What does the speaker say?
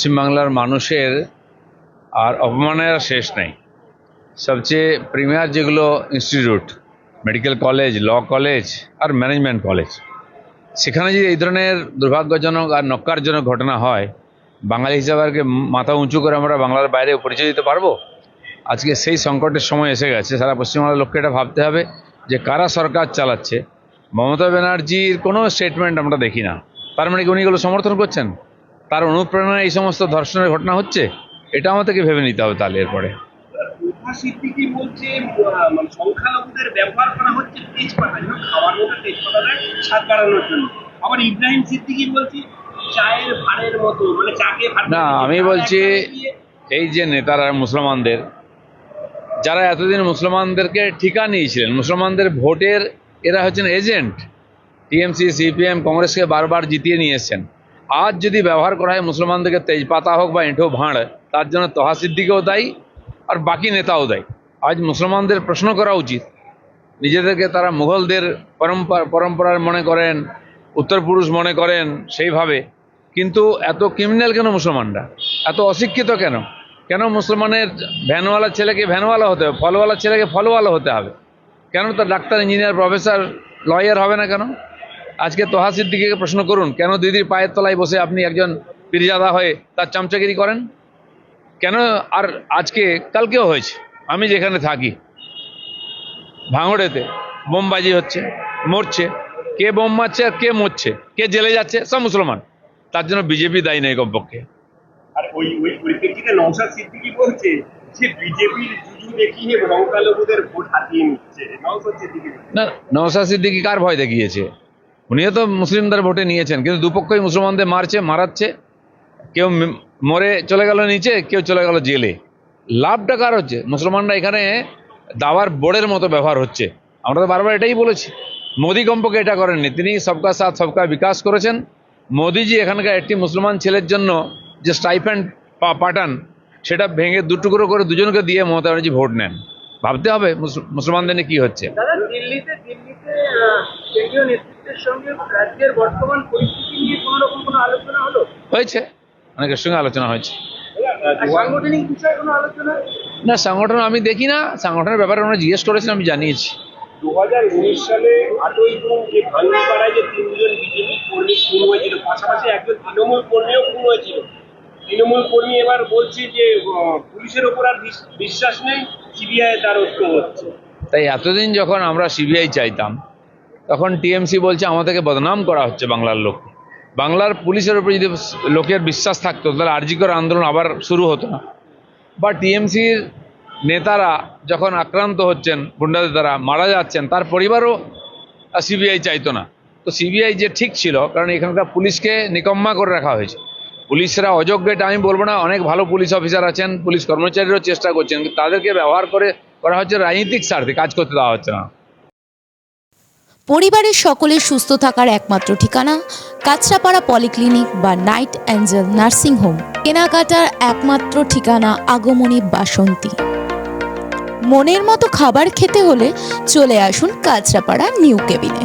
পশ্চিমবাংলার মানুষের আর অপমানের শেষ নেই। সবচেয়ে প্রিমিয়ার যেগুলো institute, medical college, law college আর ম্যানেজমেন্ট কলেজ, সেখানে যদি এই ধরনের দুর্ভাগ্যজনক আর নক্কারজনক ঘটনা হয়, বাঙালি হিসাবে আর মাথা উঁচু করে আমরা বাংলার বাইরে পরিচয় দিতে পারব? আজকে সেই সংকটের সময় এসে গেছে, সারা পশ্চিমবাংলার লোককে এটা ভাবতে হবে যে কারা সরকার চালাচ্ছে। মমতা ব্যানার্জির কোনো স্টেটমেন্ট আমরা দেখি না। তার মানে কি উনি এগুলো সমর্থন করছেন? তার অনুপ্রেরণায় এই সমস্ত ধর্ষণের ঘটনা হচ্ছে? এটা আমাদেরকে ভেবে নিতে হবে তাহলে এরপরে। মানে সংখ্যালঘুদের ব্যবহার করা হচ্ছে তেজপাতা খাওয়ার মধ্যে তেজপাতা স্বাদ বাড়ানোর জন্য। আবার ইব্রাহিম সিদ্দিকি বলছে চায়ের ভাড়ের মতো মানে চাকে না আমি বলছি এই যে নেতারা মুসলমানদের যারা এতদিন মুসলমানদেরকে ঠিকা নিয়েছিলেন মুসলমানদের ভোটের এরা হচ্ছেন এজেন্ট। টিএমসি সিপিএম কংগ্রেসকে বারবার জিতিয়ে নিয়ে এসছেন। আজ যদি ব্যবহার করা হয় মুসলমানদেরকে তেজপাতা হোক বা এঁঠো ভাঁড়, তার জন্য তহা সিদ্দিকেও দায়ী আর বাকি নেতাও দায়ী। আজ মুসলমানদের প্রশ্ন করা উচিত। নিজেদেরকে তারা মুঘলদের পরম্পরা, পরম্পরার মনে করেন উত্তর পুরুষ মনে করেন সেইভাবে। কিন্তু এত ক্রিমিনাল কেন মুসলমানরা? এত অশিক্ষিত কেন? কেন মুসলমানের ভ্যানওয়ালা ছেলেকে ভ্যানওয়ালা হতে হবে, ফলওয়ালা ছেলেকে ফলওয়ালা হতে হবে? কেন তার ডাক্তার, ইঞ্জিনিয়ার, প্রফেসর লয়ার হবে না কেন? আজকে তোহা সিদ্দিকিকে প্রশ্ন করুন কেন দিদির পায়ের তলায় বসে আপনি একজন পীরজাদা হয়ে তার চামচাগিরি করেন? কেন আর আজকে কালকেও হয়েছে আমি যেখানে থাকি ভাঙড়েতে বোমবাজি হচ্ছে মরছে কে বোম মারছে আর কে মরছে কে জেলে যাচ্ছে সব মুসলমান। তার জন্য বিজেপি দায়ী নেই কমপক্ষে। আর ওই ওই পরিপ্রেক্ষিতে নওশাদ সিদ্দিকি বলছে যে বিজেপির জুজু দেখিয়ে সংখ্যালঘুদের ভোট হাতিয়ে নিচ্ছে। নওশাদ সিদ্দিকি না নওশাদ সিদ্দিকি কার ভয় দেখিয়েছে? উনিও তো মুসলিমদের ভোটে নিয়েছেন, কিন্তু দুপক্ষই মুসলমানদের মারছে, মারাচ্ছে। কেউ মরে চলে গেল নিচে, কেউ চলে গেল জেলে। লাভটা কার হচ্ছে? মুসলমানরা এখানে দাবার বোর্ডের মতো ব্যবহার হচ্ছে। আমরা তো বারবার এটাই বলেছি। মোদী কম্পকে এটা করেননি। তিনি সবকা সাথ সবকা বিকাশ করেছেন। মোদিজি এখানকার একটি মুসলমান ছেলের জন্য যে স্টাইফ্যান্ড পাঠান, সেটা ভেঙে দুটুকরো করে দুজনকে দিয়ে মমতা ব্যানার্জি ভোট নেন। ভাবতে হবে মুসল- মুসলমানদের নিয়ে কী হচ্ছে। দাদা দিল্লিতে দিল্লিতে কেন্দ্রীয় নেতৃত্বের সঙ্গে রাজ্যের বর্তমান পরিস্থিতি নিয়ে কোনো রকম কোনো আলোচনা হলো? হয়েছে। অনেকের সঙ্গে আলোচনা হয়েছে। সাংগঠনিক বিষয়ে কোনো আলোচনা? না সংগঠন আমি দেখি না। সংগঠনের ব্যাপারে ওনারা জিজ্ঞেস করেছেন আমি জানিয়েছি। দু হাজার উনিশ সালে আটই জুন যে যে তিনজন বিজেপি কর্মী খুন হয়েছিল পাশাপাশি একজন তৃণমূল কর্মীও খুন হয়েছিল তৃণমূল কর্মী এবার বলছে যে পুলিশের ওপর আর বিশ্বাস নেই, সিবিআই দ্বারস্থ হচ্ছে তাই এতদিন যখন আমরা সিবিআই চাইতাম, তখন টিএমসি বলছে আমাদেরকে বদনাম করা হচ্ছে বাংলার লোক বাংলার পুলিশের উপর যদি লোকের বিশ্বাস থাকতো, তাহলে আরজিকর আন্দোলন আবার শুরু হতো না। বা টিএমসির নেতারা যখন আক্রান্ত হচ্ছেন, গুন্ডাদের দ্বারা মারা যাচ্ছেন, তার পরিবারও সিবিআই চাইতো না। তো সিবিআই যে ঠিক ছিল, কারণ এখানকার পুলিশকে নিকম্মা করে রাখা হয়েছে। পুলিশরা অযোগ্য, এটা আমি বলব না, অনেক ভালো পুলিশ অফিসার আছেন, পুলিশ কর্মচারীরাও চেষ্টা করছেন তাদেরকে ব্যবহার করে করা হচ্ছে রাজনৈতিক স্বার্থে, কাজ করতে দেওয়া হচ্ছে না। পরিবারের সকলের সুস্থ থাকার একমাত্র ঠিকানা কাঁচরাপাড়া পলিক্লিনিক বা নাইট অ্যাঞ্জেল নার্সিং হোম। কেনাকাটার একমাত্র ঠিকানা আগমনী বাসন্তী। মনের মতো খাবার খেতে হলে চলে আসুন Kanchrapara new cabin.